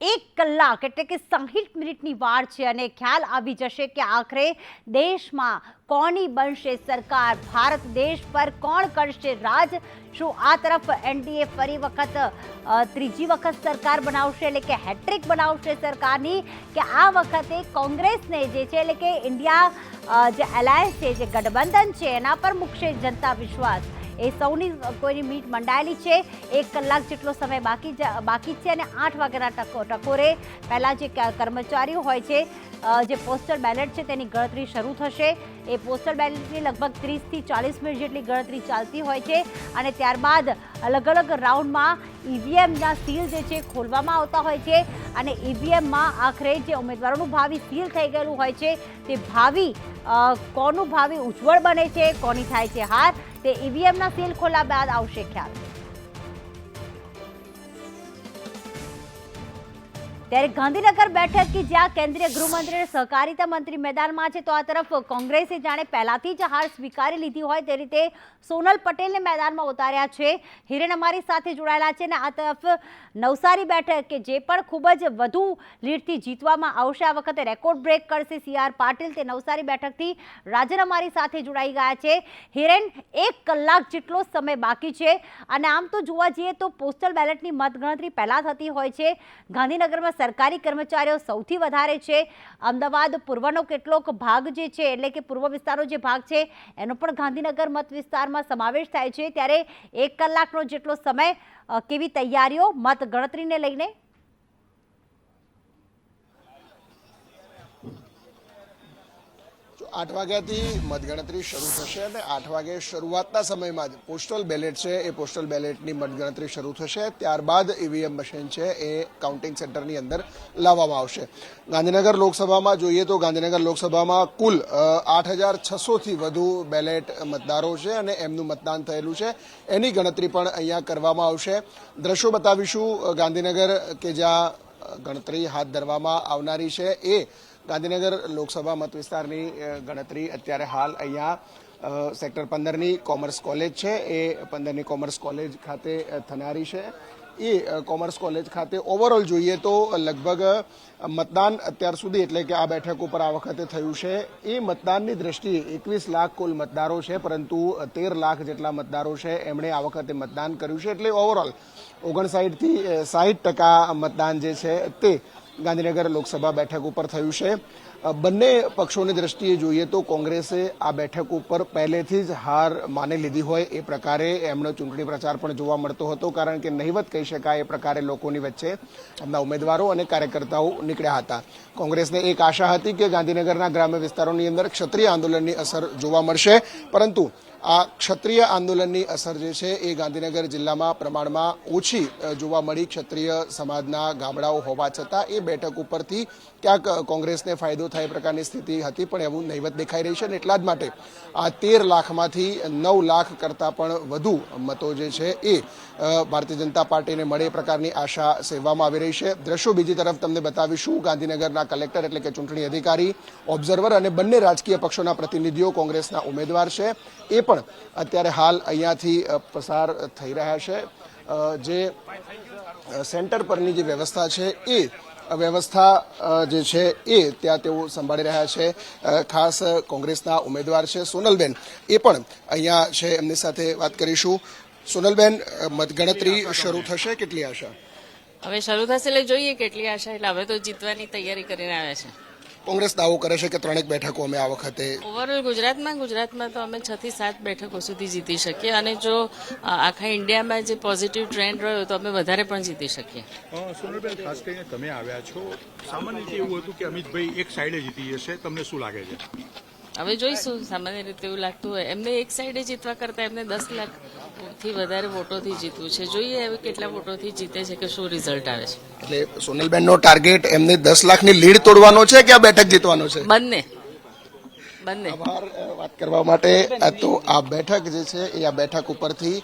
એક કલાક એટલે કે સાહીઠ મિનિટની વાર છે અને ખ્યાલ આવી જશે કે આખરે દેશમાં કોની બનશે સરકાર? ભારત દેશ પર કોણ કરશે રાજ? શું આ તરફ એનડીએ ફરી વખત ત્રીજી વખત સરકાર બનાવશે? એટલે કે હેટ્રિક બનાવશે સરકારની કે આ વખતે કોંગ્રેસને જે છે, એટલે કે ઇન્ડિયા જે એલાયન્સ છે, જે ગઠબંધન છે, એના પર મૂકશે જનતા વિશ્વાસ? એ સૌની કોઈની મીટ મંડાયેલી છે. એક કલાક જેટલો સમય બાકી બાકી છે અને આઠ વાગ્યાના ટકો ટકોરે પહેલાં જે કર્મચારીઓ હોય છે જે પોસ્ટલ બેલેટ છે તેની ગણતરી શરૂ થશે. એ પોસ્ટલ બેલેટની લગભગ ત્રીસથી ચાલીસ મિનિટ જેટલી ગણતરી ચાલતી હોય છે અને ત્યારબાદ અલગ અલગ રાઉન્ડમાં ઈવીએમના સીલ જે છે ખોલવામાં આવતા હોય છે અને ઈવીએમમાં આખરે જે ઉમેદવારોનું ભાવિ સીલ થઈ ગયેલું હોય છે તે ભાવિ કોનું ભાવિ ઉજ્જવળ બને છે, કોની થાય છે હાર તે ઈવીએમના સીલ ખોલા બાદ આવશે ખ્યાલ ત્યારે ગાંધીનગર બેઠક કે જ્યાં કેન્દ્રીય ગૃહમંત્રી અને સહકારિતા મંત્રી મેદાનમાં છે, તો આ તરફ કોંગ્રેસે જાણે પહેલાથી જ હાર સ્વીકારી લીધી હોય તે રીતે સોનલ પટેલને મેદાનમાં ઉતાર્યા છે. હિરેન અમારી સાથે જોડાયેલા છે અને આ તરફ નવસારી બેઠક કે જે પણ ખૂબ જ વધુ લીડથી જીતવામાં આવશે, આ વખતે રેકોર્ડ બ્રેક કરશે સી આર પાટીલ. તે નવસારી બેઠકથી રાજન અમારી સાથે જોડાઈ ગયા છે. હિરેન, એક કલાક જેટલો સમય બાકી છે અને આમ તો જોવા જઈએ તો પોસ્ટલ બેલેટની મતગણતરી પહેલાં થતી હોય છે. ગાંધીનગરમાં સરકારી કર્મચારીઓ સૌથી વધારે છે. અમદાવાદ પૂર્વનો કેટલોક ભાગ જે છે, એટલે કે પૂર્વ વિસ્તારનો જે ભાગ છે, એનો પણ ગાંધીનગર મત વિસ્તારમાં સમાવેશ થાય છે. ત્યારે એક કલાકનો જેટલો સમય કેવી તૈયારીઓ મત ગણતરીને લઈને આઠ વાગ્યાથી મતગણતરી શરૂ થશે અને આઠ વાગે શરૂઆતના સમયમાં જ પોસ્ટલ બેલેટ છે, એ પોસ્ટલ બેલેટની મતગણતરી શરૂ થશે. ત્યારબાદ ઈવીએમ મશીન છે, એ કાઉન્ટિંગ સેન્ટરની અંદર લાવવામાં આવશે. ગાંધીનગર લોકસભામાં જોઈએ તો ગાંધીનગર લોકસભામાં કુલ આઠ હજાર છસોથી વધુ બેલેટ મતદારો છે અને એમનું મતદાન થયેલું છે. એની ગણતરી પણ અહીંયા કરવામાં આવશે. દ્રશ્યો બતાવીશું. ગાંધીનગર કે જ્યાં ગણતરી હાથ ધરવામાં આવનારી છે, એ ગાંધીનગર લોકસભા મત વિસ્તારની ગણતરી અત્યારે હાલ અહીંયા સેક્ટર પંદરની કોમર્સ કોલેજ છે. એ પંદરની કોમર્સ કોલેજ ખાતે થનારી છે. એ કોમર્સ કોલેજ ખાતે ઓવરઓલ જોઈએ તો લગભગ મતદાન અત્યાર સુધી, એટલે કે આ બેઠક ઉપર આ વખતે થયું છે. એ મતદાનની દ્રષ્ટિએ એકવીસ લાખ કુલ મતદારો છે, પરંતુ તેર લાખ જેટલા મતદારો છે એમણે આ વખતે મતદાન કર્યું છે. એટલે ઓવરઓલ ઓગણસાઠથી સાહીઠ ટકા મતદાન જે છે તે ગાંધીનગર લોકસભા બેઠક ઉપર થયું છે. બંને પક્ષોની દ્રષ્ટિએ જોઈએ તો કોંગ્રેસે આ બેઠક ઉપર પહેલેથી જ હાર માની લીધી હોય એ પ્રકારે એમનો ચૂંટણી પ્રચાર પણ જોવા મળતો હતો, કારણ કે નહીવત કહી શકાય એ પ્રકારે લોકોની વચ્ચે એમના ઉમેદવારો અને કાર્યકર્તાઓ નીકળ્યા હતા. કોંગ્રેસને એક આશા હતી કે ગાંધીનગરના ગ્રામ્ય વિસ્તારોની અંદર ક્ષત્રિય આંદોલનની અસર જોવા મળશે, પરંતુ આ ક્ષત્રિય આંદોલનની અસર જે છે એ ગાંધીનગર જિલ્લામાં પ્રમાણમાં ઓછી જોવા મળી ક્ષત્રિય સમાજના ગામડાઓ હોવા છતાં એ બેઠક ઉપરથી ક્યાંક કોંગ્રેસને ફાયદો થાય પ્રકારની સ્થિતિ હતી, પણ એવું નહીવત દેખાઈ રહી છે અને એટલા જ માટે આ તેર લાખમાંથી નવ લાખ કરતાં પણ વધુ મતો જે છે એ ભારતીય જનતા પાર્ટીને મળે એ પ્રકારની આશા સેવવામાં આવી રહી છે. દ્રશ્યો બીજી તરફ તમને બતાવીશું. ગાંધીનગરના કલેક્ટર એટલે કે ચૂંટણી અધિકારી, ઓબ્ઝર્વર અને બંને રાજકીય પક્ષોના પ્રતિનિધિઓ કોંગ્રેસના ઉમેદવાર છે. એ પણ અત્યારે હાલ અહીંયાથી પસાર થઈ રહ્યા છે. જે સેન્ટર પરની જે વ્યવસ્થા છે એ વ્યવસ્થા જે છે એ ત્યાં તેઓ સંભાળી રહ્યા છે. ખાસ કોંગ્રેસના ઉમેદવાર છે સોનલબેન. એ પણ અહીંયા છે. એમની સાથે વાત કરીશું. સોનલબેન મતગણતરી શરૂ થશે કેટલી આશા? હવે શરૂ થશે એટલે જોઈએ કેટલી આશા. એટલે હવે તો જીતવાની તૈયારી કરીને આવ્યા છે. કોંગ્રેસ દાવો કરે છે કે ત્રણેક બેઠકો અમે આ વખતે ઓવરઓલ ગુજરાતમાં ગુજરાતમાં તો અમે છ થી સાત બેઠકો સુધી જીતી શકીએ અને જો આખા ઇન્ડિયામાં જે પોઝિટિવ ટ્રેન્ડ રહ્યો તો અમે વધારે પણ જીતી શકીએ. સોનલબેન ખાસ કરીને તમે આવ્યા છો સામાન્ય રીતે એવું હતું કે અમિતભાઈ એક સાઈડે જીતી જશે. તમને શું લાગે છે? હવે જોઈશું સામાન્ય રીતે એવું લાગતું હોય. એમને એક સાઈડે જીતવા કરતાં એમને દસ લાખથી વધારે વોટોથી જીતવું છે. જોઈએ હવે કેટલા વોટોથી જીતે છે કે શું રિઝલ્ટ આવે છે. એટલે સોનલબેનનો ટાર્ગેટ એમને દસ લાખની લીડ તોડવાનો છે કે આ બેઠક જીતવાનો છે? બંને. બંને. વાત કરવા માટે. તો આ બેઠક જે છે એ આ બેઠક ઉપરથી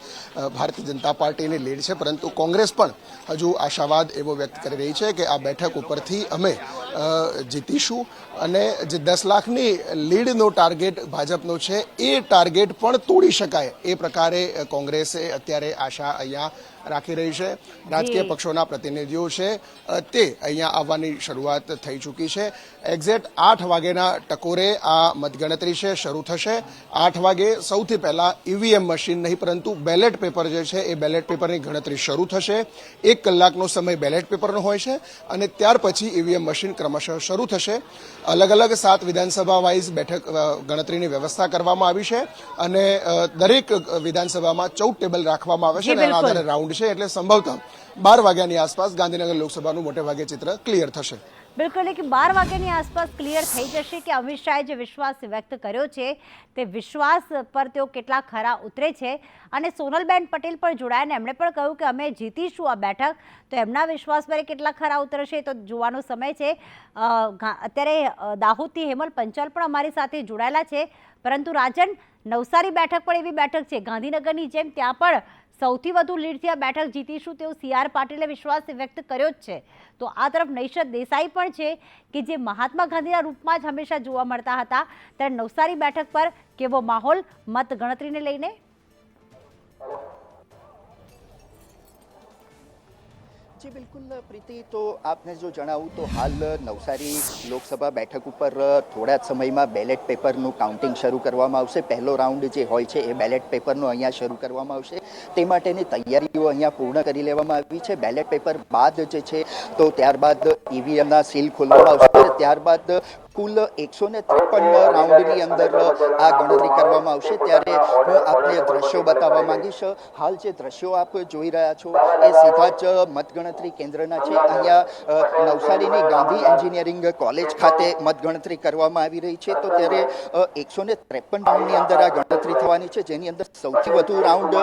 ભારતીય જનતા પાર્ટીની લીડ છે. પરંતુ કોંગ્રેસ પણ હજુ આશાવાદ એવો વ્યક્ત કરી રહી છે કે આ બેઠક ઉપરથી અમે જીતીશું અને જે દસ લાખની લીડનો ટાર્ગેટ ભાજપનો છે, એ ટાર્ગેટ પણ તોડી શકાય એ પ્રકારે કોંગ્રેસે અત્યારે આશા અહીંયા રાખી રહી છે. રાજકીય પક્ષોના પ્રતિનિધિઓ છે. તે અહીંયા આવવાની શરૂઆત થઈ ચૂકી છે. એક્ઝેક્ટ આઠ વાગ્યાના ટકોરે આ મતગણતરી છે શરૂ થશે. આઠ વાગે સૌથી પહેલા ઈવીએમ મશીન નહીં પરંતુ બેલેટ પેપર જે છે એ બેલેટ પેપરની ગણતરી શરૂ થશે. એક કલાકનો સમય બેલેટ પેપરનો હોય છે અને ત્યાર પછી ઈવીએમ મશીન ક્રમશઃ શરૂ થશે. અલગ અલગ સાત વિધાનસભા વાઇઝ બેઠક ગણતરીની વ્યવસ્થા કરવામાં આવી છે અને દરેક વિધાનસભામાં ચૌદ ટેબલ રાખવામાં આવે છે અને આધારે રાઉન્ડ છે એટલે સંભવતઃ બાર વાગ્યાની આસપાસ ગાંધીનગર લોકસભાનું મોટે ભાગે ચિત્ર ક્લિયર થશે. બિલકુલ કે બાર વાગ્યાની આસપાસ ક્લિયર થઈ જશે કે અમિત શાહે જે વિશ્વાસ વ્યક્ત કર્યો છે, તે વિશ્વાસ પર તેઓ કેટલા ખરા ઉતરે છે અને સોનલબેન પટેલ પણ જોડાયા એમણે પણ કહ્યું કે અમે જીતીશું આ બેઠક. તો એમના વિશ્વાસ પર કેટલા ખરા ઉતરશે તો જોવાનો સમય છે. અત્યારે દાહોદથી હેમલ પંચાલ પણ અમારી સાથે જોડાયેલા છે. પરંતુ રાજન નવસારી બેઠક પણ એવી બેઠક છે. ગાંધીનગરની જેમ ત્યાં પણ સૌથી વધુ લીડથી આ બેઠક જીતીશું તેવો સી આર પાટીલે વિશ્વાસ વ્યક્ત કર્યો જ છે. તો આ તરફ નૈશત દેસાઈ પણ છે કે જે મહાત્મા ગાંધીના રૂપમાં જ હંમેશા જોવા મળતા હતા. ત્યારે નવસારી બેઠક પર કેવો માહોલ મત ગણતરીને લઈને? જી, બિલકુલ, પ્રીતિ. તો આપને જો જણાવું, તો હાલ નવસારી લોકસભા બેઠક ઉપર થોડા જ સમયમાં બેલેટ પેપરનું કાઉન્ટિંગ શરૂ કરવામાં આવશે. પહેલો રાઉન્ડ જે હોય છે, એ બેલેટ પેપરનો અહીંયા શરૂ કરવામાં આવશે. તે માટેની તૈયારીઓ અહીંયા પૂર્ણ કરી લેવામાં આવી છે. બેલેટ પેપર બાદ જે છે, તો ત્યારબાદ ઈવીએમના સીલ ખોલવામાં આવશે. ત્યારબાદ કુલ એકસો ને ત્રેપન રાઉન્ડની અંદર આ ગણતરી કરવામાં આવશે. ત્યારે હું આપને દ્રશ્યો બતાવવા માંગીશ. હાલ જે દ્રશ્યો આપ જોઈ રહ્યા છો, એ સીધા જ મતગણતરી કેન્દ્રના છે. અહીંયા નવસારીની ગાંધી એન્જિનિયરિંગ કોલેજ ખાતે મતગણતરી કરવામાં આવી રહી છે. તો ત્યારે એકસો ને ત્રેપન રાઉન્ડની અંદર આ ગણતરી થવાની છે. જેની અંદર સૌથી વધુ રાઉન્ડ,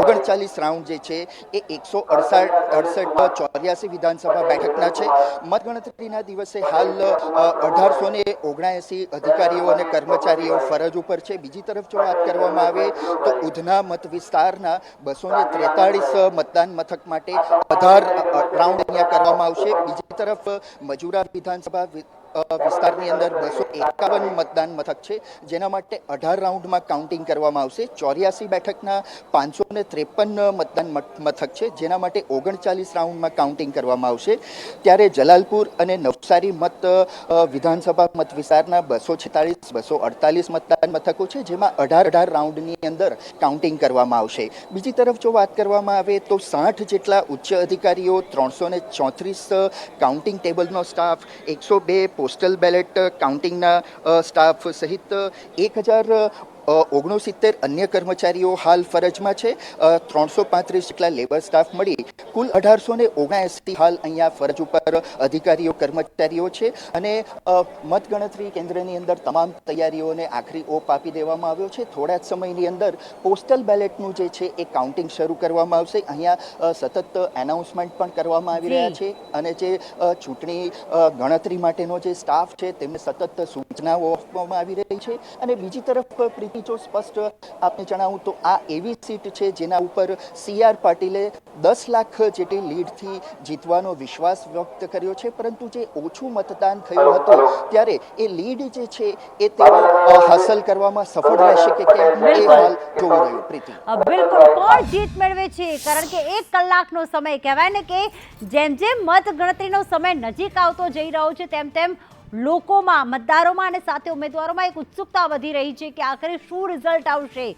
ઓગણચાલીસ રાઉન્ડ જે છે, એ એકસો અડસઠ અડસઠ ચોર્યાસી વિધાનસભા બેઠકના છે. મતગણતરીના દિવસે હાલ અઢારસો ને ઓગણએંસી અધિકારીઓ અને કર્મચારીઓ ફરજ ઉપર છે. બીજી તરફ જો વાત કરવામાં આવે તો ઉધના મત વિસ્તારના બસો ને ત્રેતાળીસ મતદાન મથક માટે અઢાર રાઉન્ડ અહીંયા કરવામાં આવશે. બીજી તરફ મજુરા વિધાનસભા વિસ્તારની અંદર બસો એકાવન મતદાન મથક છે. જેના માટે અઢાર રાઉન્ડમાં કાઉન્ટિંગ કરવામાં આવશે. ચોર્યાસી બેઠકના પાંચસો ને ત્રેપન મતદાન મથ- મથક છે. જેના માટે ઓગણચાલીસ રાઉન્ડમાં કાઉન્ટિંગ કરવામાં આવશે. ત્યારે જલાલપુર અને નવસારી મત વિધાનસભા મત વિસ્તારના બસો છેતાળીસ, બસો અડતાલીસ મતદાન મથકો છે. જેમાં અઢાર અઢાર રાઉન્ડની અંદર કાઉન્ટિંગ કરવામાં આવશે. બીજી તરફ જો વાત કરવામાં આવે તો સાઠ જેટલા ઉચ્ચ અધિકારીઓ, ત્રણસો ને ચોત્રીસ કાઉન્ટિંગ ટેબલનો સ્ટાફ, એકસો બે પોસ્ટલ બેલેટ કાઉન્ટિંગના સ્ટાફ સહિત એક હજાર ઓગણસિત્તેર અન્ય કર્મચારીઓ હાલ ફરજમાં છે. ત્રણસો પાંત્રીસ જેટલા લેબર સ્ટાફ મળી. કુલ અઢારસો ને ઓગણએંસી હાલ અહીંયા ફરજ ઉપર અધિકારીઓ કર્મચારીઓ છે. અને મતગણતરી કેન્દ્રની અંદર તમામ તૈયારીઓને આખરી ઓપ આપી દેવામાં આવ્યો છે. થોડા જ સમયની અંદર પોસ્ટલ બેલેટનું જે છે એ કાઉન્ટિંગ શરૂ કરવામાં આવશે. અહીંયા સતત એનાઉન્સમેન્ટ પણ કરવામાં આવી રહ્યા છે. અને જે ચૂંટણી ગણતરી માટેનો જે સ્ટાફ છે તેમને સતત સૂચનાઓ આપવામાં આવી રહી છે. અને બીજી તરફ જો સ્પષ્ટ આપને જણાવું તો આ એવી સીટ છે જેના ઉપર સી આર પાટીલે દસ લાખ જેટલી લીડથી જીતવાનો વિશ્વાસ વ્યક્ત કર્યો છે. પરંતુ જે ઓછું મતદાન થયું હતું ત્યારે એ લીડ જે છે એ તેઓ હાંસલ કરવામાં સફળ રહેશે કે કેમ? એ હાલ જોવું રહ્યું પ્રીતિ. બિલકુલ. કોણ જીત મેળવે છે? કારણ કે એક કલાકનો સમય કહેવાય ને કે જેમ જેમ મત ગણતરીનો સમય નજીક આવતો જઈ રહ્યો છે તેમ તેમ લોકોમાં, મતદારોમાં અને સાથે ઉમેદવારોમાં એક ઉત્સુકતા વધી રહી છે કે આખરે શું રિઝલ્ટ આવશે?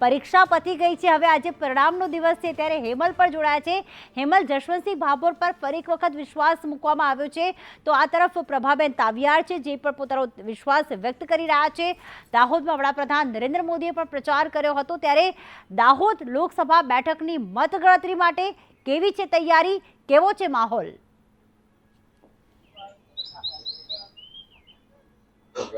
પરીક્ષા પતી ગઈ છે, હવે આજે પરિણામનો દિવસ છે, ત્યારે હેમલ પણ જોડાયા છે. હેમલ, જશવંતસિંહ ભાભોર પર ફરી એક વખત વિશ્વાસ મૂકવામાં આવ્યો છે. તો આ તરફ પ્રભાબેન તાવિયાર છે, જે પણ પોતાનો વિશ્વાસ વ્યક્ત કરી રહ્યા છે. દાહોદમાં વડાપ્રધાન નરેન્દ્ર મોદીએ પણ પ્રચાર કર્યો હતો, ત્યારે દાહોદ લોકસભા બેઠકની મતગણતરી માટે કેવી છે તૈયારી? કેવો છે માહોલ?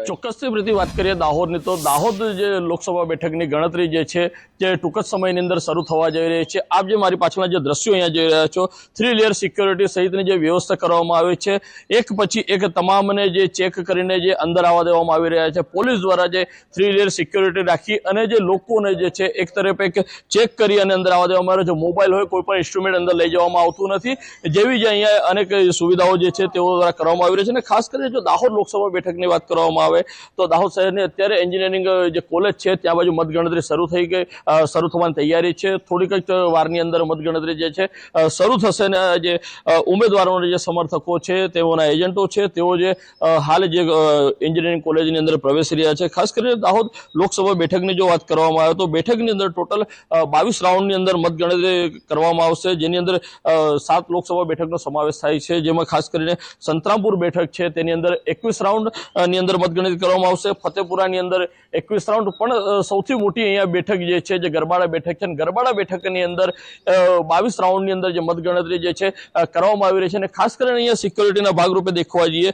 ચોક્કસથી પ્રતિ વાત કરીએ દાહોદની તો દાહોદ જે લોકસભા બેઠકની ગણતરી જે છે જે ટૂંક જ સમયની અંદર શરૂ થવા જઈ રહી છે. આપ જે મારી પાછળના જે દ્રશ્યો અહીંયા જોઈ રહ્યા છો થ્રી લેયર સિક્યોરિટી સહિતની જે વ્યવસ્થા કરવામાં આવી છે. એક પછી એક તમામને જે ચેક કરીને જે અંદર આવવા દેવામાં આવી રહ્યા છે. પોલીસ દ્વારા જે થ્રી લેયર સિક્યોરિટી રાખી અને જે લોકોને જે છે, એક તરફ એક ચેક કરી અને અંદર આવવા દેવામાં આવે છે. મોબાઈલ હોય, કોઈ પણ ઇન્સ્ટ્રુમેન્ટ અંદર લઈ જવામાં આવતું નથી. જેવી જે અહીંયા અનેક સુવિધાઓ જે છે, તેઓ દ્વારા કરવામાં આવી રહી છે. અને ખાસ કરીને જો દાહોદ લોકસભા બેઠકની વાત કરવામાં આવે, તો દાહોદ શહેરની અત્યારે એન્જિનિયરિંગ જે કોલેજ છે, ત્યાં બાજુ મતગણતરી શરૂ થઈ ગઈ. શરૂ થવાની તૈયારી છે. થોડીક જ વારની અંદર મતગણતરી જે છે શરૂ થશે ને જે ઉમેદવારોના જે સમર્થકો છે, તેઓના એજન્ટો છે, તેઓ જે હાલ જે એન્જિનિયરિંગ કોલેજની અંદર પ્રવેશી રહ્યા છે. ખાસ કરીને દાહોદ લોકસભા બેઠકની જો વાત કરવામાં આવે તો બેઠકની અંદર ટોટલ બાવીસ રાઉન્ડની અંદર મતગણતરી કરવામાં આવશે. જેની અંદર સાત લોકસભા બેઠકનો સમાવેશ થાય છે. જેમાં ખાસ કરીને સંતરામપુર બેઠક છે, તેની અંદર એકવીસ રાઉન્ડની અંદર મતગણતરી કરવામાં આવશે. ફતેપુરાની અંદર એકવીસ રાઉન્ડ પણ સૌથી મોટી અહીંયા બેઠક જે છે જે ગરબાડા બેઠક છે અને ગરબાડા બેઠકની અંદર બાવીસ રાઉન્ડની અંદર જે મતગણતરી જે છે કરવામાં આવી રહી છે અને ખાસ કરીને અહીંયા સિક્યોરિટીના ભાગરૂપે દેખવા જઈએ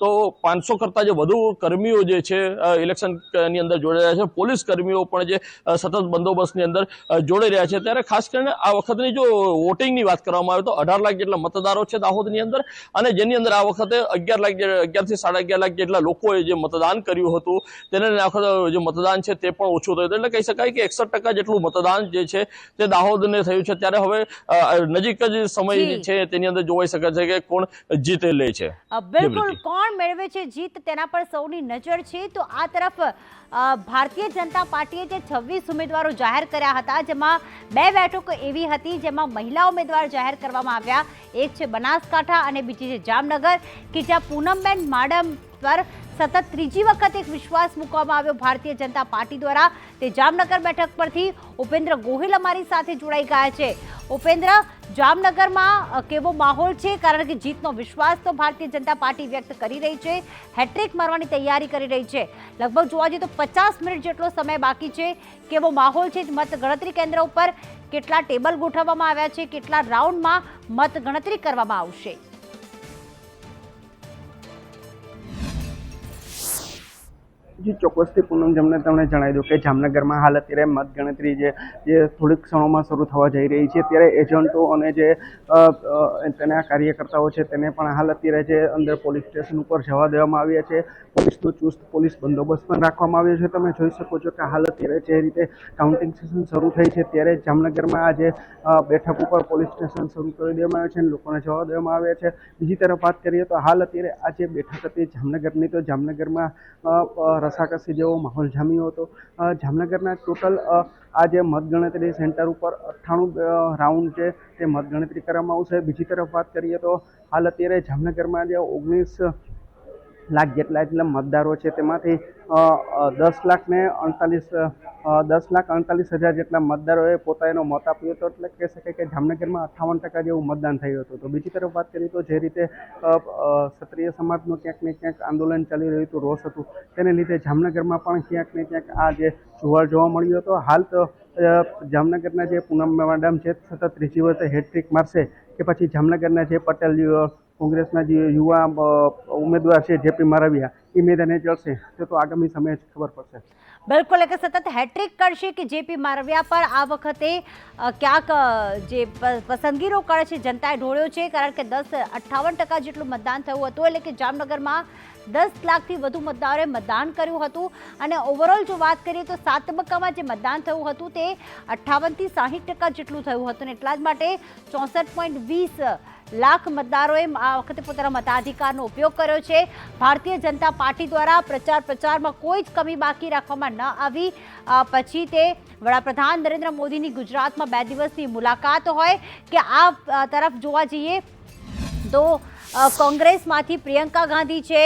તો પાંચસો કરતાં જે વધુ કર્મીઓ જે છે ઇલેક્શનની અંદર જોડાયા છે. પોલીસ કર્મીઓ પણ જે સતત બંદોબસ્તની અંદર જોડાઈ રહ્યા છે. ત્યારે ખાસ કરીને આ વખતની જો વોટિંગની વાત કરવામાં આવે તો અઢાર લાખ જેટલા મતદારો છે દાહોદની અંદર અને જેની અંદર આ વખતે અગિયાર લાખ અગિયારથી સાડા અગિયાર લાખ જેટલા લોકોએ જે મતદાન કર્યું હતું, તેને આ વખતે જે મતદાન છે તે પણ ઓછું થયું એટલે કહી શકાય કે એકસઠ ટકા જેટલું મતદાન જે છે તે દાહોદને થયું છે. ત્યારે હવે નજીક જ સમય. છે તેની અંદર જોવાઈ શકે છે કે કોણ જીત લે છે. બિલકુલ કોણ મેળવે છે જીત તેના પર સૌની નજર છે. તો આ તરફ ભારતીય જનતા પાર્ટીએ જે છવ્વીસ ઉમેદવારો જાહેર કર્યા હતા જેમાં બે બેઠકો એવી હતી જેમાં મહિલા ઉમેદવાર જાહેર કરવામાં આવ્યા. એક છે બનાસકાંઠા અને બીજી છે જામનગર કે જ્યાં પૂનમબેન માડમ પર સતત ત્રીજી વખત એક વિશ્વાસ મૂકવામાં આવ્યો ભારતીય જનતા પાર્ટી દ્વારા. તે જામનગર બેઠક પરથી ઉપેન્દ્ર ગોહિલ અમારી સાથે જોડાઈ ગયા છે. ઉપેન્દ્ર, જામનગરમાં કેવો માહોલ છે? કારણ કે જીતનો વિશ્વાસ તો ભારતીય જનતા પાર્ટી વ્યક્ત કરી રહી છે. હેટ્રિક મારવાની તૈયારી કરી રહી છે. લગભગ જોવા જઈએ તો પચાસ મિનિટ જેટલો સમય બાકી છે. કેવો માહોલ છે મત ગણતરી કેન્દ્ર ઉપર? કેટલા ટેબલ ગોઠવવામાં આવ્યા છે? કેટલા રાઉન્ડમાં મત ગણતરી કરવામાં આવશે? જી ચોક્કસથી પૂનમ જમને તમને જણાવી દઉં કે જામનગરમાં હાલ અત્યારે મતગણતરી જે જે થોડીક ક્ષણોમાં શરૂ થવા જઈ રહી છે. ત્યારે એજન્ટો અને જે તેના કાર્યકર્તાઓ છે તેને પણ હાલ અત્યારે જે અંદર પોલીસ સ્ટેશન ઉપર જવા દેવામાં આવ્યા છે. પોલીસનો ચુસ્ત પોલીસ બંદોબસ્ત પણ રાખવામાં આવ્યો છે. તમે જોઈ શકો છો કે હાલ અત્યારે જે રીતે કાઉન્ટિંગ સેશન શરૂ થઈ છે, ત્યારે જામનગરમાં આજે બેઠક ઉપર પોલીસ સ્ટેશન શરૂ કરી દેવામાં આવ્યું છે અને લોકોને જવા દેવામાં આવ્યા છે. બીજી તરફ વાત કરીએ તો હાલ અત્યારે આ જે બેઠક હતી જામનગરની, તો જામનગરમાં રસાકસી જેવો માહોલ જામ્યો હતો. જામનગરના ટોટલ આ જે મતગણતરી સેન્ટર ઉપર અઠ્ઠાણું રાઉન્ડ છે તે મતગણતરી કરવામાં આવશે. બીજી તરફ વાત કરીએ તો હાલ અત્યારે જામનગરમાં જે ઓગણીસ લાખ જેટલા જેટલા મતદારો છે તેમાંથી દસ લાખને અડતાલીસ દસ લાખ અડતાલીસ હજાર જેટલા મતદારોએ પોતાનો મત આપ્યો હતો. એટલે કહી શકાય કે જામનગરમાં અઠ્ઠાવન ટકા જેવું મતદાન થયું હતું. તો બીજી તરફ વાત કરીએ તો જે રીતે ક્ષત્રિય સમાજનું ક્યાંક ને ક્યાંક આંદોલન ચાલી રહ્યું હતું, રોષ હતું, તેને લીધે જામનગરમાં પણ ક્યાંક ને ક્યાંક આ જે જુવાળ જોવા મળ્યો હતો. હાલ તો જામનગરના જે પૂનમ મેડમ છે, સતત ત્રીજી વખતે હેટ્રિક મારશે કે પછી જામનગરના જે પટેલ કોંગ્રેસના જે યુવા ઉમેદવાર છે જેપી મારાવિયા, એ મેદાને ચડશે તે તો આગામી સમયે જ ખબર પડશે. બિલકુલ એટલે સતત હેટ્રિક કરશે કે જેપી મારવિયા પર આ વખતે ક્યાંક જે પસંદગીનો કળ છે, જનતાએ ઢોળ્યો છે, કારણ કે દસ અઠ્ઠાવન ટકા જેટલું મતદાન થયું હતું, એટલે કે જામનગરમાં દસ લાખથી વધુ મતદારોએ મતદાન કર્યું હતું. અને ઓવરઓલ જો વાત કરીએ તો સાત તબક્કામાં જે મતદાન થયું હતું તે અઠ્ઠાવનથી સાહીઠ ટકા જેટલું થયું હતું. અને એટલા જ માટે ચોસઠ પોઈન્ટ વીસ લાખ મતદારોએ આ વખતે પોતાના મતાધિકારનો ઉપયોગ કર્યો છે. ભારતીય જનતા પાર્ટી દ્વારા પ્રચાર પ્રચારમાં કોઈ જ કમી બાકી રાખવામાં ન આવી. પછી તે વડાપ્રધાન નરેન્દ્ર મોદીની ગુજરાતમાં બે દિવસની મુલાકાત હોય કે આ તરફ જોવા જઈએ તો કોંગ્રેસમાંથી પ્રિયંકા ગાંધી છે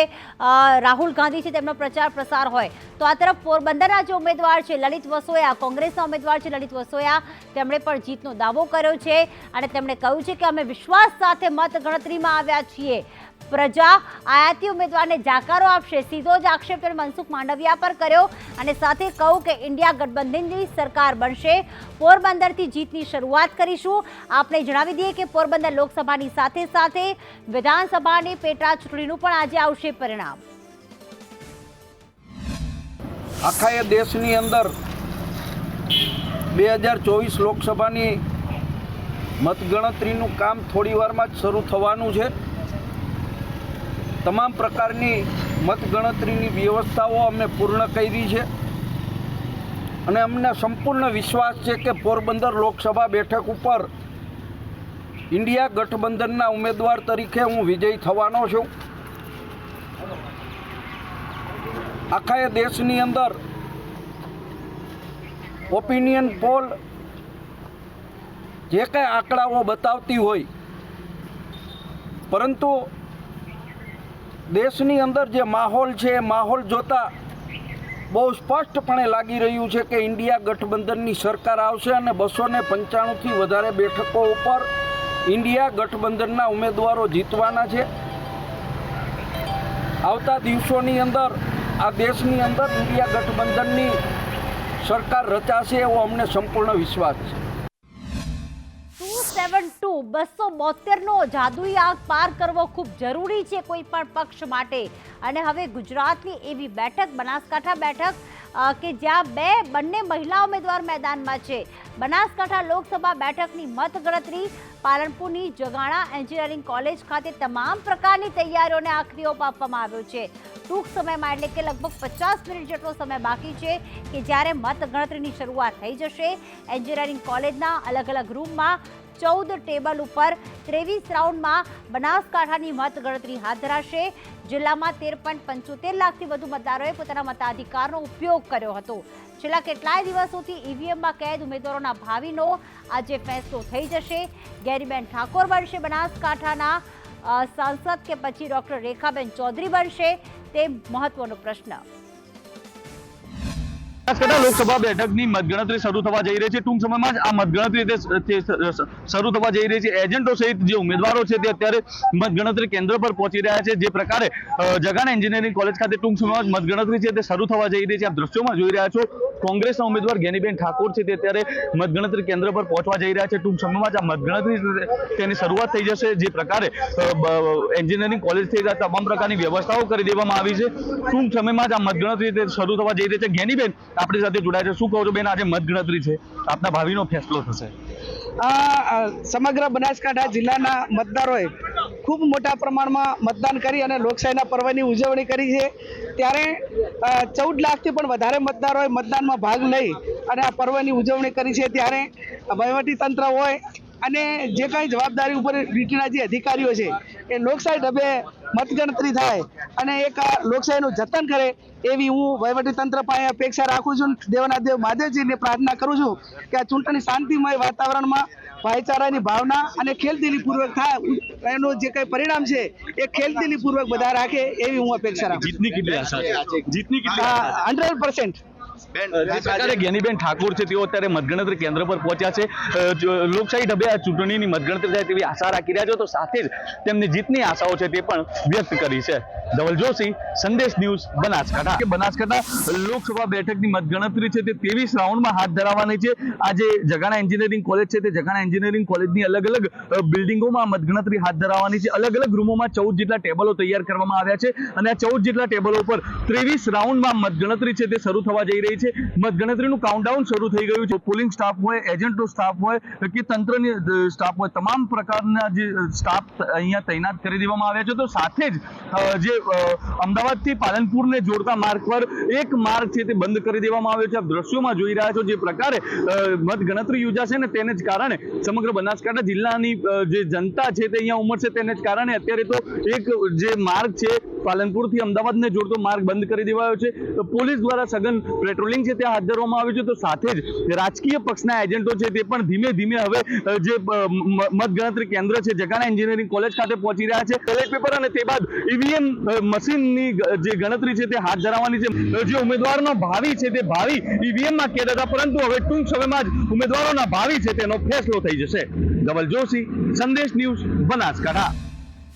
રાહુલ ગાંધી છે, તેમનો પ્રચાર પ્રસાર હોય. તો આ તરફ પોરબંદરના જે ઉમેદવાર છે, લલિત વસોયા, કોંગ્રેસના ઉમેદવાર છે, લલિત વસોયા, તેમણે પણ જીતનો દાવો કર્યો છે અને તેમણે કહ્યું છે કે અમે વિશ્વાસ સાથે મત ગણતરીમાં આવ્યા છીએ. પ્રજા આયાતી ઉમેદવારને જાકારો આપશે. સીધો જ આક્ષેપ તેમણે મનસુખ માંડવિયા પર કર્યો અને સાથે કહું કે ઇન્ડિયા ગઠબંધનની સરકાર બનશે. પોરબંદરથી જીતની શરૂઆત કરીશું. આપણે જણાવી દઈએ કે પોરબંદર લોકસભાની સાથે સાથે વિધાનસભાની પેટા ચૂંટણીનું પણ આજે આવશે પરિણામ. આખા દેશની અંદર બે હજાર ચોવીસ લોકસભાની મતગણતરીનું કામ થોડી વારમાં જ શરૂ થવાનું છે. તમામ પ્રકારની મતગણતરીની વ્યવસ્થાઓ અમે પૂર્ણ કરી છે. અને અમને સંપૂર્ણ વિશ્વાસ છે કે પોરબંદર લોકસભા બેઠક ઉપર ઇન્ડિયા ગઠબંધનના ઉમેદવાર તરીકે હું વિજયી થવાનો છું. આખા દેશની અંદર ઓપિનિયન પોલ જે કંઈ આંકડાઓ બતાવતી હોય, પરંતુ દેશની અંદર જે માહોલ છે એ માહોલ જોતા બહુ સ્પષ્ટપણે લાગી રહ્યું છે કે ઇન્ડિયા ગઠબંધનની સરકાર આવશે અને બસો ને પંચાણુંથી વધારે બેઠકો ઉપર ઇન્ડિયા ગઠબંધનના ઉમેદવારો જીતવાના છે. આવતા દિવસોની અંદર આ દેશની અંદર ઇન્ડિયા ગઠબંધનની સરકાર રચાશે એવો અમને સંપૂર્ણ વિશ્વાસ છે. ટુ બસો બોતેરનો જાદુઈ આંક પાર કરવો ખૂબ જરૂરી છે કોઈ પણ પક્ષ માટે. અને હવે ગુજરાતની એવી બેઠક, બનાસકાંઠા બેઠક કે જ્યાં બે, બંને મહિલા ઉમેદવાર મેદાનમાં છે. બનાસકાંઠા લોકસભા બેઠકની મતગણતરી, પાલનપુરની જગાણા એન્જિનિયરિંગ કોલેજ ખાતે તમામ પ્રકારની તૈયારીઓને આખરી ઓપ આપવામાં આવ્યો છે. ટૂંક સમયમાં એટલે કે લગભગ પચાસ મિનિટ જેટલો સમય બાકી છે કે જ્યારે મતગણતરીની શરૂઆત થઈ જશે. એન્જિનિયરિંગ કોલેજના અલગ અલગ રૂમમાં ચૌદ ટેબલ ઉપર ત્રેવીસ રાઉન્ડમાં બનાસકાંઠાની મતગણતરી હાથ ધરાશે. જિલ્લામાં તેર પોઈન્ટ પંચોતેર લાખથી વધુ મતદારોએ પોતાના મતાધિકારનો ઉપયોગ કર્યો હતો. છેલ્લા કેટલાય દિવસોથી ઈવીએમમાં કેદ ઉમેદવારોના ભાવિનો આજે ફેંસલો થઈ જશે. ગેરીબેન ઠાકોર બનશે બનાસકાંઠાના સાંસદ કે પછી ડોક્ટર રેખાબેન ચૌધરી બનશે તે મહત્વનો પ્રશ્ન. બનાસકાંઠા લોકસભા બેઠકની મતગણતરી શરૂ થવા જઈ રહી છે. ટૂંક સમયમાં જ આ મતગણતરી શરૂ થવા જઈ રહી છે. એજન્ટો સહિત જે ઉમેદવારો છે તે અત્યારે મતગણતરી કેન્દ્ર પર પહોંચી રહ્યા છે. જે પ્રકારે અ, જગાણા એન્જિનિયરિંગ કોલેજ ખાતે ટૂંક સમયમાં મતગણતરી છે તે શરૂ થવા જઈ રહી છે. આપ દ્રશ્યોમાં જોઈ રહ્યા છો કોંગ્રેસના ઉમેદવાર ગેનીબેન ઠાકોર છે તે અત્યારે મતગણતરી કેન્દ્ર પર પહોંચવા જઈ રહ્યા છે. ટૂંક સમયમાં જ આ મતગણતરી તેની શરૂઆત થઈ જશે. જે પ્રકારે એન્જિનિયરિંગ કોલેજ થઈ રહ્યા, તમામ પ્રકારની વ્યવસ્થાઓ કરી દેવામાં આવી છે. ટૂંક સમયમાં જ આ મતગણતરી શરૂ થવા જઈ રહી છે. ગેનીબેન, આપણી સાથે જોડાયા છે. શું કહો છો બેન, આજે મતગણતરી છે? આપના ભાવિનો ફેસલો થશે. આ સમગ્ર બનાસકાંઠા જિલ્લાના મતદારોએ ખૂબ મોટા પ્રમાણમાં મતદાન કરી અને લોકશાહીના પર્વની ઉજવણી કરી છે. ત્યારે ચૌદ લાખથી પણ વધારે મતદારોએ મતદાનમાં ભાગ લઈ અને આ પર્વની ઉજવણી કરી છે. ત્યારે વહીવટી તંત્ર હોય અને જે કાંઈ જવાબદારી ઉપર ડ્યુટીના જે અધિકારીઓ છે એ લોકશાહી ઢબે મતગણતરી થાય અને એક લોકશાહીનું જતન કરે એવી હું તંત્ર પાસે અપેક્ષા રાખું છું. દેવના મહાદેવજીને પ્રાર્થના કરું છું કે આ ચૂંટણી શાંતિમય વાતાવરણમાં ભાઈચારાની ભાવના અને ખેલદિલીપૂર્વક થાય. એનું જે કંઈ પરિણામ છે એ ખેલદિલીપૂર્વક બધા રાખે એવી હું અપેક્ષા રાખું જીતની કેટલી આશા છે? જીતની કેટલી 100% પ્રકારે જ્ઞાનીબેન ઠાકોર છે તેઓ અત્યારે મતગણતરી કેન્દ્ર પર પહોંચ્યા છે. લોકશાહી ઢબે આ ચૂંટણીની મતગણતરી થાય તેવી આશા રાખી રહ્યા છો તો સાથે જ તેમની જીતની આશાઓ છે તે પણ વ્યક્ત કરી છે. ધવલ જોશી સંદેશ ન્યૂઝ બનાસકાંઠા. કે બનાસકાંઠા લોકસભા બેઠકની મતગણતરી છે તે ત્રેવીસ રાઉન્ડમાં હાથ ધરાવવાની છે. આજે જગાણા એન્જિનિયરિંગ કોલેજ છે તે જગાણા એન્જિનિયરિંગ કોલેજની અલગ અલગ બિલ્ડિંગોમાં મતગણતરી હાથ ધરાવવાની છે. અલગ અલગ રૂમોમાં ચૌદ જેટલા ટેબલો તૈયાર કરવામાં આવ્યા છે. અને આ ચૌદ જેટલા ટેબલો ઉપર ત્રેવીસ રાઉન્ડમાં મતગણતરી છે તે શરૂ થવા જઈ રહી છે. મતગણતરીનું કાઉન્ટડાઉન શરૂ થઈ ગયું છે. પોલિંગ સ્ટાફ હોય એજન્ટો સ્ટાફ હોય, કે તંત્રની સ્ટાફ હોય, તમામ પ્રકારના જે સ્ટાફ અહીંયા તૈનાત કરી દેવામાં આવ્યા છે. તો સાથે જ જે અમદાવાદથી પાલનપુરને જોડતા માર્ગ પર એક માર્ગ છે તે બંધ કરી દેવામાં આવ્યો છે. આપ દ્રશ્યોમાં જોઈ રહ્યા છો જે પ્રકારે મતગણતરી યોજાશે ને તેને જ કારણે સમગ્ર બનાસકાંઠા જિલ્લાની જે જનતા છે તે અહીંયા ઉમરશે તેને જ કારણે અત્યારે તો એક જે માર્ગ છે, પાલનપુરથી અમદાવાદને જોડતો માર્ગ બંધ કરી દેવાયો છે. પોલીસ દ્વારા સઘન પેટ્રોલિંગ છે તે હાથ ધરવામાં આવ્યું છે, તો સાથે જ રાજકીય પક્ષના એજન્ટો છે તે પણ ધીમે ધીમે હવે જે મતગણતરી કેન્દ્ર છે, જગાના એન્જિનિયરિંગ કોલેજ ખાતે પહોંચી રહ્યા છે. બેલેટ પેપર અને તે બાદ ઈવીએમ મશીનની જે ગણતરી છે તે હાથ ધરાવવાની છે. જે ઉમેદવારનો ભાવિ છે તે ભાવિ ઈવીએમમાં કેદ હતા, પરંતુ હવે ટૂંક સમયમાં જ ઉમેદવારોના ભાવિ છે તેનો ફેસલો થઈ જશે. ધવલ જોશી, સંદેશ ન્યૂઝ, બનાસકાંઠા.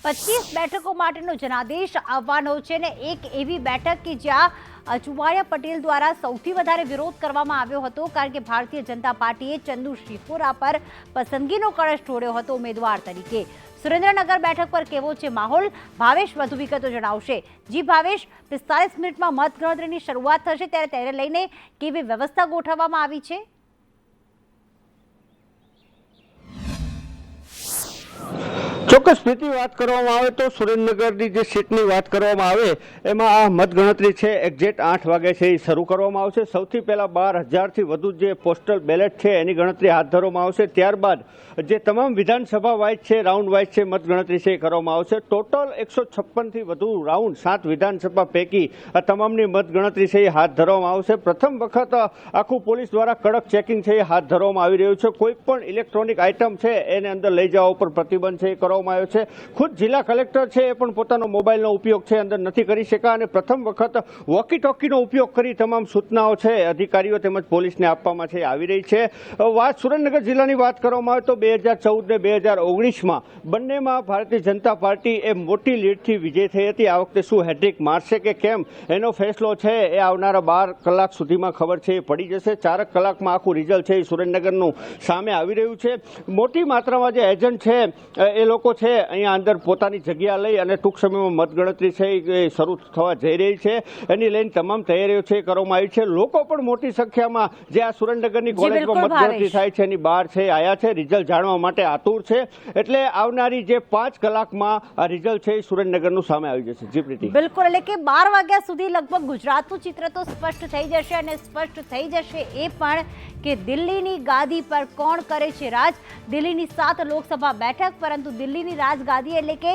પચીસ બેઠકો માટેનો જનાદેશ આવવાનો છે ને એક એવી બેઠક કે જ્યાં ચુવાડિયા પટેલ દ્વારા સૌથી વધારે વિરોધ કરવામાં આવ્યો હતો કારણ કે ભારતીય જનતા પાર્ટીએ ચંદુ શ્રીપુરા પર પસંદગીનો કળશ ઢોળ્યો હતો ઉમેદવાર તરીકે. સુરેન્દ્રનગર બેઠક પર કેવો છે માહોલ? ભાવેશ વધુ વિગતો જણાવશે. જી ભાવેશ, પિસ્તાલીસ મિનિટમાં મતગણતરીની શરૂઆત થશે ત્યારે તેને લઈને કેવી વ્યવસ્થા ગોઠવવામાં આવી છે? ચોક્કસ સ્થિતિ વાત કરવામાં આવે તો સુરેન્દ્રનગરની જે સીટની વાત કરવામાં આવે, એમાં આ મતગણતરી છે. એક્ઝેક્ટ આઠ વાગે છે એ શરૂ કરવામાં આવશે. સૌથી પહેલાં બાર હજારથી વધુ જે પોસ્ટલ બેલેટ છે એની ગણતરી હાથ ધરવામાં આવશે. ત્યારબાદ જે તમામ વિધાનસભા વાઇઝ છે, રાઉન્ડ વાઇઝ છે, મતગણતરી છે એ કરવામાં આવશે. ટોટલ એકસો છપ્પનથી વધુ રાઉન્ડ સાત વિધાનસભા પૈકી આ તમામની મતગણતરી છે એ હાથ ધરવામાં આવશે. પ્રથમ વખત આખું પોલીસ દ્વારા કડક ચેકિંગ છે એ હાથ ધરવામાં આવી રહ્યું છે. કોઈ પણ ઇલેક્ટ્રોનિક આઇટમ છે એને અંદર લઈ જવા ઉપર પ્રતિબંધ છે એ કરવામાં આવ્યો છે. ખુદ જિલ્લા કલેક્ટર છે એ પણ પોતાનો મોબાઈલનો ઉપયોગ છે, અંદર નથી કરી શકા અને પ્રથમ વખત વોકી ટોકીનો ઉપયોગ કરી તમામ સૂચનાઓ છે, અધિકારીઓ તેમજ પોલીસને આપવામાં છે આવી રહી છે. વાત સુરેન્દ્રનગર જિલ્લાની વાત કરવામાં આવે તો બે હજાર ચૌદ ને બે હજાર ઓગણીસમાં બંનેમાં ભારતીય જનતા પાર્ટી એ મોટી લીડથી વિજય થઈ હતી. આ વખતે શું હેડ્રિક મારશે કે કેમ? એનો ફેસલો છે, એ આવનારા બાર કલાક સુધીમાં ખબર છે, એ પડી જશે. ચારક કલાકમાં આખું રિઝલ્ટ છે એ સુરેન્દ્રનગરનું સામે આવી રહ્યું છે. મોટી માત્રામાં જે એજન્ટ છે, એ લોકો છે અહીંયા અંદર પોતાની જગ્યા લઈ અને ટૂંક સમયમાં મતગણતરી છે એ શરૂ થવા જઈ રહી છે. એની લઈને તમામ તૈયારીઓ છે કરવામાં આવી છે. લોકો પણ મોટી સંખ્યામાં જે આ સુરેન્દ્રનગરની કોલેજમાં મતગણતરી થાય છે એની બહાર છે આયા છે રિઝલ્ટ જાણવા માટે આતુર છે. એટલે આવનારી જે પાંચ કલાકમાં આ રિઝલ્ટ છે એ સુરેન્દ્રનગરનું સામે આવી જશે. જીપ્રીતિ બિલકુલ એટલે કે બાર વાગ્યા સુધી લગભગ ગુજરાતનું ચિત્ર તો સ્પષ્ટ થઈ જશે અને સ્પષ્ટ થઈ જશે એ પણ કે દિલ્હીની ગાદી પર કોણ કરે છે રાજ? દિલ્હીની સાત લોકસભા બેઠક પરંતુ દિલ્હીની રાજગાદી એટલે કે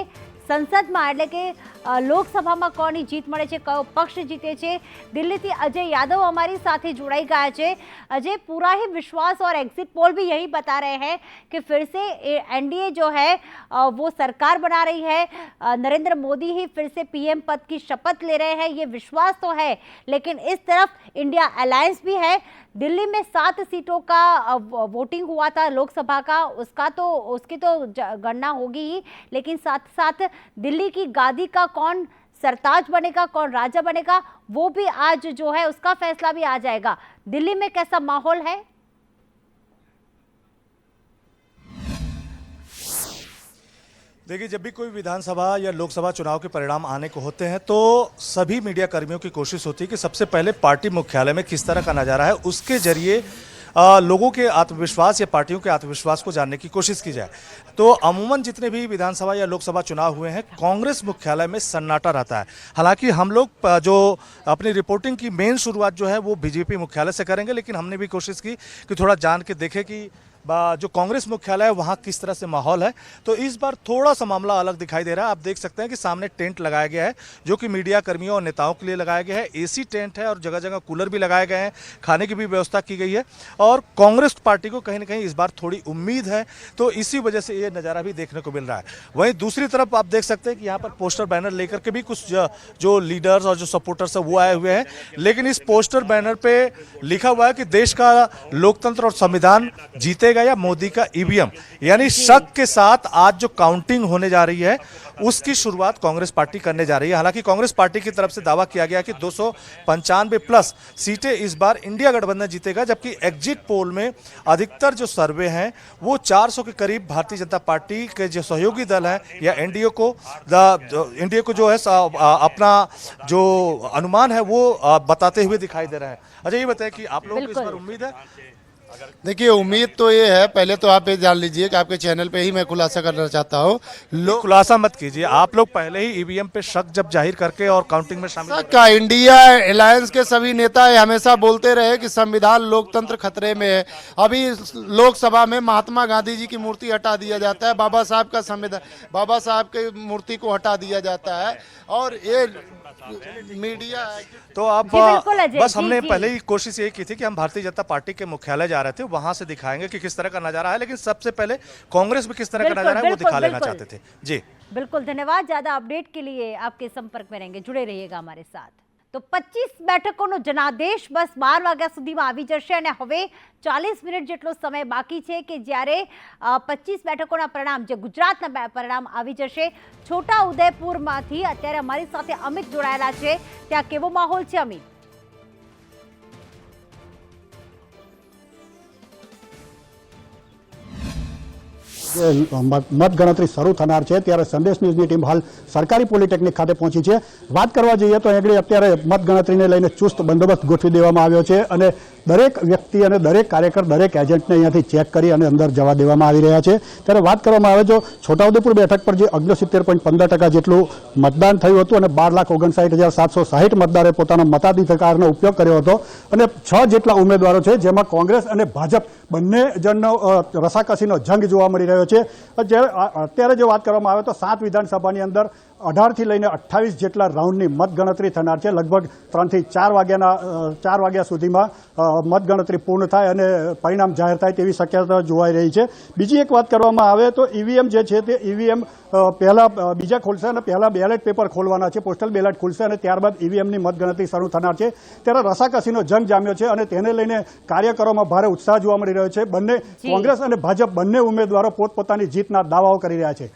સંસદમાં એટલે કે અ, લોકસભામાં કોની જીત મળે છે કયો પક્ષ જીતે છે दिल्ली अजय यादव हमारी साथ ही जुड़ाई गया है अजय पूरा ही विश्वास और एग्जिट पोल भी यही बता रहे हैं कि फिर से एनडीए जो है अ, वो सरकार बना रही है अ, नरेंद्र मोदी ही फिर से पीएम पद की शपथ ले रहे हैं ये विश्वास तो है लेकिन इस तरफ इंडिया अलायंस भी है दिल्ली में सात सीटों का अ, वो- वोटिंग हुआ था लोकसभा का उसका तो उसकी तो ज- गणना होगी ही लेकिन साथ साथ दिल्ली की गादी का कौन सरताज बनेगा, कौन राजा बनेगा, वो भी आज जो है उसका फैसला भी आ जाएगा। दिल्ली में कैसा माहौल है? देखिए, जब भी कोई विधानसभा या लोकसभा चुनाव के परिणाम आने को होते हैं तो सभी मीडिया कर्मियों की कोशिश होती है कि सबसे पहले पार्टी मुख्यालय में किस तरह का नज़ारा है, उसके ज़रिए लोगों के आत्मविश्वास या पार्टियों के आत्मविश्वास को जानने की कोशिश की जाए। तो अमूमन जितने भी विधानसभा या लोकसभा चुनाव हुए हैं, कांग्रेस मुख्यालय में सन्नाटा रहता है। हालाँकि हम लोग जो अपनी रिपोर्टिंग की मेन शुरुआत जो है, वो बीजेपी मुख्यालय से करेंगे, लेकिन हमने भी कोशिश की कि थोड़ा जान के देखें कि जो कांग्रेस मुख्यालय है, वहाँ किस तरह से माहौल है? तो इस बार थोड़ा सा मामला अलग दिखाई दे रहा है। आप देख सकते हैं कि सामने टेंट लगाया गया है, जो कि मीडिया कर्मियों और नेताओं के लिए लगाया गया है। एसी टेंट है और जगह जगह कूलर भी लगाए गए हैं। खाने की भी व्यवस्था की गई है। और कांग्रेस पार्टी को कहीं ना कहीं इस बार थोड़ी उम्मीद है तो इसी वजह से ये नज़ारा भी देखने को मिल रहा है। वहीं दूसरी तरफ़ आप देख सकते हैं कि यहाँ पर पोस्टर बैनर लेकर के भी कुछ जो लीडर्स और जो सपोर्टर्स है, वो आए हुए हैं। लेकिन इस पोस्टर बैनर पे लिखा हुआ है कि देश का लोकतंत्र और संविधान जीतेगा या मोदी का ईवीएम? यानी शक के साथ आज जो काउंटिंग होने जा रही है उसकी शुरुआत कांग्रेस पार्टी करने जा रही है। हालाँकि कांग्रेस पार्टी की तरफ़ से दावा किया गया कि दो प्लस सीटें इस बार इंडिया गठबंधन जीतेगा जबकि एग्जिट पोल में अधिकतर जो सर्वे हैं वो 400 के करीब भारतीय जनता पार्टी के जो सहयोगी दल हैं या एनडीए को एनडीए को जो है अपना जो अनुमान है वो बताते हुए दिखाई दे रहा है। अच्छा ये बताएँ कि आप लोगों को इस बार उम्मीद है? देखिए उम्मीद तो ये है पहले तो आप ये जान लीजिए कि आपके चैनल पे ही मैं खुलासा करना चाहता हूँ। लोग खुलासा मत कीजिए। आप लोग पहले ही ईवीएम पे शक जब ज़ाहिर करके और काउंटिंग में शामिल का इंडिया अलायंस के सभी नेता हमेशा बोलते रहे कि संविधान लोकतंत्र खतरे में है। अभी लोकसभा में महात्मा गांधी जी की मूर्ति हटा दिया जाता है। बाबा साहब का संविधान बाबा साहब की मूर्ति को हटा दिया जाता है। और ये मीडिया तो आप बस हमने पहले ही कोशिश ये की थी कि हम भारतीय जनता पार्टी के मुख्यालय जा रहे थे वहाँ से दिखाएँगे कि किस तरह का नज़ारा है लेकिन सबसे पहले कांग्रेस भी किस तरह का नज़ारा है वो दिखा लेना चाहते थे। जी। बिल्कुल धन्यवाद। ज़्यादा अपडेट के लिए आपके संपर्क में रहेंगे। जुड़े रहिएगा हमारे साथ। તો પચીસ બેઠકોનો જનાદેશ બસ બાર વાગ્યા સુધીમાં આવી જશે અને હવે ચાલીસ મિનિટ જેટલો સમય બાકી છે કે જ્યારે પચીસ બેઠકોના પરિણામ, જે ગુજરાતના પરિણામ આવી જશે, છોટા ઉદયપુરમાંથી અત્યારે અમારી સાથે અમિત જોડાયેલા છે. ત્યાં કેવો માહોલ છે, અમિત? મતગણતરી શરૂ થનાર છે, ત્યારે સંદેશ ન્યૂઝની ટીમ હાલ સરકારી પોલિટેકનિક ખાતે પહોંચી છે. વાત કરવા જઈએ તો આગળ અત્યારે મતગણતરીને લઈને ચુસ્ત બંદોબસ્ત ગોઠવી દેવામાં આવ્યો છે અને દરેક વ્યક્તિ અને દરેક કાર્યકર, દરેક એજન્ટને અહીંયાથી ચેક કરી અને અંદર જવા દેવામાં આવી રહ્યા છે. ત્યારે વાત કરવામાં આવે તો છોટાઉદેપુર બેઠક પર જે અગ્નસિત્તેર પોઈન્ટ પંદર ટકા જેટલું મતદાન થયું હતું અને બાર લાખ ઓગણસાઠ હજાર સાતસો સાહીઠ મતદારે પોતાના મતાધિકારનો ઉપયોગ કર્યો હતો અને છ જેટલા ઉમેદવારો છે, જેમાં કોંગ્રેસ અને ભાજપ બંને જણનો રસાકસીનો જંગ જોવા મળી રહ્યો છે. અત્યારે જો વાત કરવામાં આવે તો સાત વિધાનસભાની અંદર અઢારથી લઈને અઠ્ઠાવીસ જેટલા રાઉન્ડની મતગણતરી થનાર છે. લગભગ ત્રણથી ચાર વાગ્યાના ચાર વાગ્યા સુધીમાં મતગણતરી પૂર્ણ થાય અને પરિણામ જાહેર થાય તેવી શક્યતા જોવાઈ રહી છે. બીજી એક વાત કરવામાં આવે તો ઈવીએમ જે છે તે ઈવીએમ પહેલા બીજા ખોલશે અને પહેલા બેલેટ પેપર ખોલવાના છે. પોસ્ટલ બેલેટ ખુલશે અને ત્યારબાદ ઈવીએમની મતગણતરી શરૂ થનાર છે. ત્યારે રસાકસીનો જંગ જામ્યો છે અને તેને લઈને કાર્યકરોમાં ભારે ઉત્સાહ જોવા મળી રહ્યો છે. બંને કોંગ્રેસ અને ભાજપ બંને ઉમેદવારો પોતપોતાની જીતના દાવાઓ કરી રહ્યા છે.